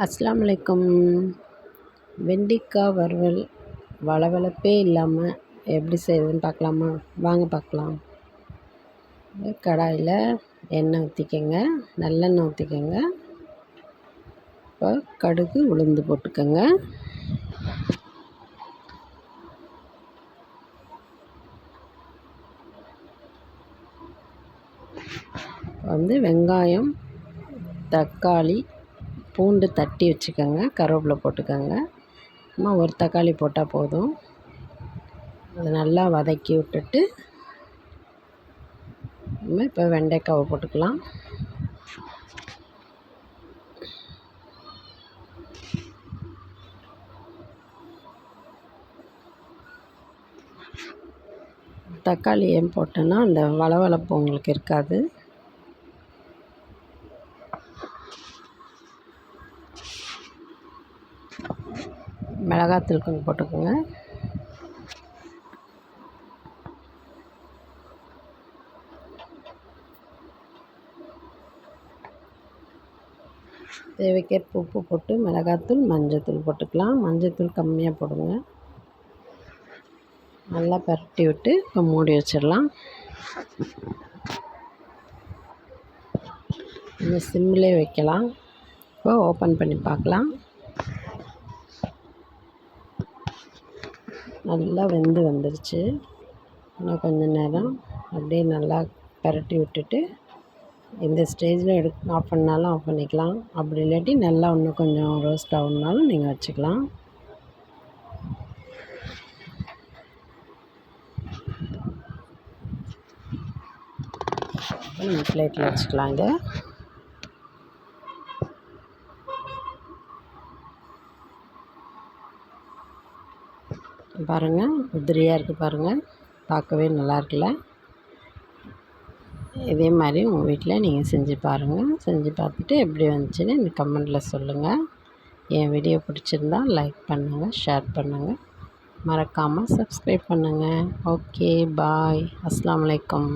அஸ்லாம் வலைக்கம் வெண்டிக்காய் வறுவல் வளவளப்பே இல்லாமல் எப்படி செய்யுதுன்னு பார்க்கலாமா? வாங்க பார்க்கலாம். கடாயில் எண்ணெய் ஊற்றிக்கோங்க நல்லெண்ணெய் ஊற்றிக்கோங்க இப்போ கடுகு உளுந்து போட்டுக்கோங்க. வந்து வெங்காயம் தக்காளி பூண்டு தட்டி வச்சுக்கோங்க கருவேப்பிலை போட்டுக்கோங்க. சும்மா ஒரு தக்காளி போட்டால் போதும். அதை நல்லா வதக்கி விட்டுட்டு நம்ம இப்போ வெண்டைக்காவை போட்டுக்கலாம். தக்காளி ஏன் போட்டேன்னா அந்த வளவளப்பு உங்களுக்கு இருக்காது. மிளகாத்தூள் கொஞ்சம் போட்டுக்கோங்க. தேவைக்கேற்ப உப்பு போட்டு மிளகாத்தூள் மஞ்சத்தூள் போட்டுக்கலாம். மஞ்சத்தூள் கம்மியாக போடுங்க. நல்லா பரட்டி விட்டு இப்போ மூடி வச்சிடலாம். இந்த சிம்மிலே வைக்கலாம். இப்போ ஓப்பன் பண்ணி பார்க்கலாம். நல்லா வெந்து வந்துருச்சு. இன்னும் கொஞ்சம் நேரம் அப்படியே நல்லா பரட்டி விட்டுட்டு இந்த ஸ்டேஜில் எடு ஆஃப் பண்ணாலும் ஆஃப் பண்ணிக்கலாம். அப்படி இல்லாட்டி நல்லா இன்னும் கொஞ்சம் ரோஸ்ட் ஆகணுனாலும் நீங்கள் வச்சுக்கலாம். நம்ம பிளேட்டில் வச்சுக்கலாம் பாருங்கள் உதிரியாக இருக்குது பாருங்கள் பார்க்கவே நல்லா இருக்குல்ல? இதே மாதிரி உங்கள் வீட்டில் நீங்கள் செஞ்சு பாருங்கள் செஞ்சு பார்த்துட்டு எப்படி வந்துச்சுன்னு இந்த கமெண்டில் சொல்லுங்கள் என் வீடியோ பிடிச்சிருந்தா லைக் பண்ணுங்கள் ஷேர் பண்ணுங்கள் மறக்காமல் சப்ஸ்கிரைப் பண்ணுங்கள் ஓகே பாய் அஸ்லாம் வலைக்கம்